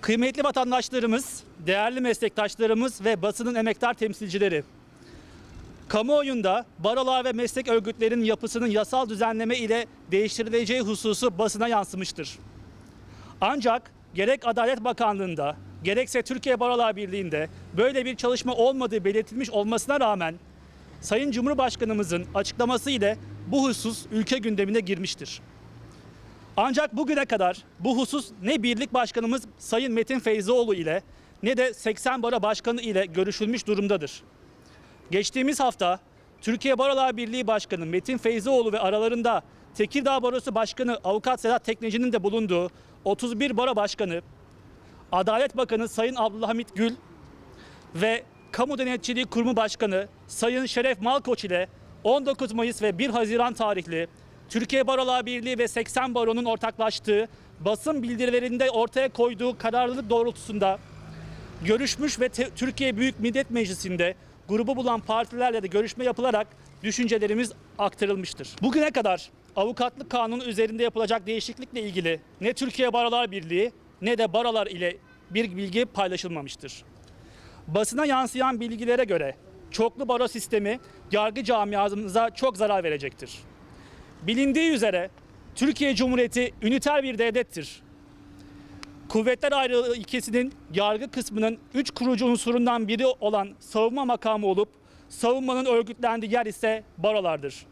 Kıymetli vatandaşlarımız, değerli meslektaşlarımız ve basının emektar temsilcileri. Kamuoyunda barolar ve meslek örgütlerinin yapısının yasal düzenleme ile değiştirileceği hususu basına yansımıştır. Ancak gerek Adalet Bakanlığı'nda gerekse Türkiye Barolar Birliği'nde böyle bir çalışma olmadığı belirtilmiş olmasına rağmen Sayın Cumhurbaşkanımızın açıklaması ile bu husus ülke gündemine girmiştir. Ancak bugüne kadar bu husus ne Birlik Başkanımız Sayın Metin Feyzioğlu ile ne de 80 Baro Başkanı ile görüşülmüş durumdadır. Geçtiğimiz hafta Türkiye Barolar Birliği Başkanı Metin Feyzioğlu ve aralarında Tekirdağ Barosu Başkanı Avukat Sedat Tekneci'nin de bulunduğu 31 Baro Başkanı, Adalet Bakanı Sayın Abdülhamit Gül ve Kamu Denetçiliği Kurumu Başkanı Sayın Şeref Malkoç ile 19 Mayıs ve 1 Haziran tarihli Türkiye Barolar Birliği ve 80 Baro'nun ortaklaştığı basın bildirilerinde ortaya koyduğu kararlılık doğrultusunda görüşmüş ve Türkiye Büyük Millet Meclisi'nde grubu bulan partilerle de görüşme yapılarak düşüncelerimiz aktarılmıştır. Bugüne kadar avukatlık kanunu üzerinde yapılacak değişiklikle ilgili ne Türkiye Barolar Birliği ne de barolar ile bir bilgi paylaşılmamıştır. Basına yansıyan bilgilere göre çoklu baro sistemi yargı camiamıza çok zarar verecektir. Bilindiği üzere Türkiye Cumhuriyeti üniter bir devlettir. Kuvvetler ayrılığı ilkesinin yargı kısmının üç kurucu unsurundan biri olan savunma makamı olup savunmanın örgütlendiği yer ise barolardır.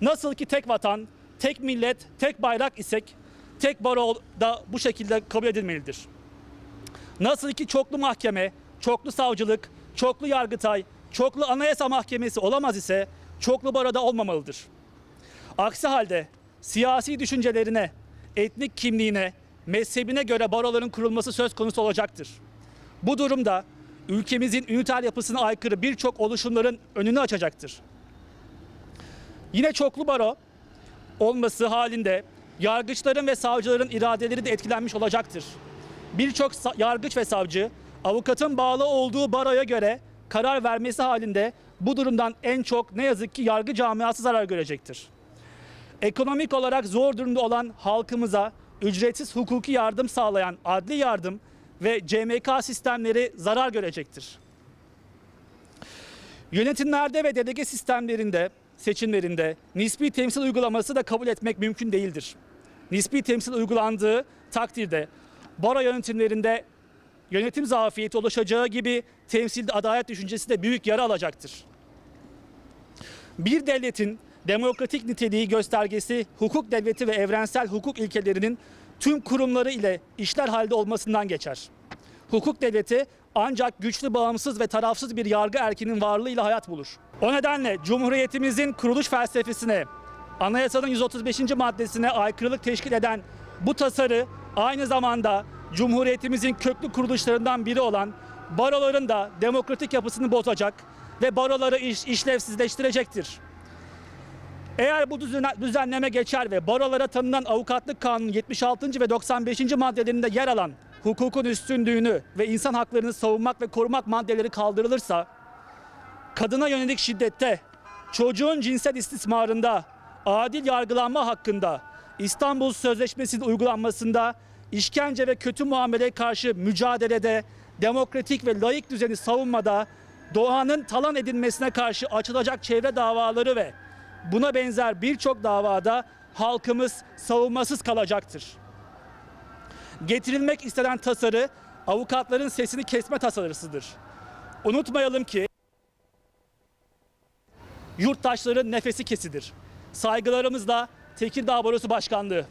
Nasıl ki tek vatan, tek millet, tek bayrak isek tek baro da bu şekilde kabul edilmelidir. Nasıl ki çoklu mahkeme, çoklu savcılık, çoklu yargıtay, çoklu anayasa mahkemesi olamaz ise çoklu baroda olmamalıdır. Aksi halde siyasi düşüncelerine, etnik kimliğine, mezhebine göre baroların kurulması söz konusu olacaktır. Bu durumda ülkemizin üniter yapısına aykırı birçok oluşumların önünü açacaktır. Yine çoklu baro olması halinde yargıçların ve savcıların iradeleri de etkilenmiş olacaktır. Birçok yargıç ve savcı avukatın bağlı olduğu baroya göre karar vermesi halinde bu durumdan en çok ne yazık ki yargı camiası zarar görecektir ekonomik olarak zor durumda olan halkımıza ücretsiz hukuki yardım sağlayan adli yardım ve CMK sistemleri zarar görecektir. Yönetimlerde ve delege sistemlerinde, seçimlerinde nispi temsil uygulaması da kabul etmek mümkün değildir. Nispi temsil uygulandığı takdirde baro yönetimlerinde yönetim zafiyeti oluşacağı gibi temsilde adalet düşüncesi de büyük yara alacaktır. Bir devletin demokratik niteliği göstergesi hukuk devleti ve evrensel hukuk ilkelerinin tüm kurumları ile işler halde olmasından geçer. Hukuk devleti ancak güçlü, bağımsız ve tarafsız bir yargı erkinin varlığıyla hayat bulur. O nedenle Cumhuriyetimizin kuruluş felsefesine, anayasanın 135. maddesine aykırılık teşkil eden bu tasarı aynı zamanda Cumhuriyetimizin köklü kuruluşlarından biri olan baroların da demokratik yapısını bozacak ve baroları iş, işlevsizleştirecektir. Eğer bu düzen- düzenleme geçer ve barolara tanınan avukatlık kanunu 76. ve 95. maddelerinde yer alan hukukun üstünlüğünü ve insan haklarını savunmak ve korumak maddeleri kaldırılırsa, kadına yönelik şiddette, çocuğun cinsel istismarında, adil yargılanma hakkında, İstanbul Sözleşmesi'nin uygulanmasında, işkence ve kötü muameleye karşı mücadelede, demokratik ve layık düzeni savunmada, doğanın talan edilmesine karşı açılacak çevre davaları ve buna benzer birçok davada halkımız savunmasız kalacaktır. Getirilmek istenen tasarı avukatların sesini kesme tasarısıdır. Unutmayalım ki yurttaşların nefesi kesidir. Saygılarımızla Tekirdağ Barosu Başkanlığı.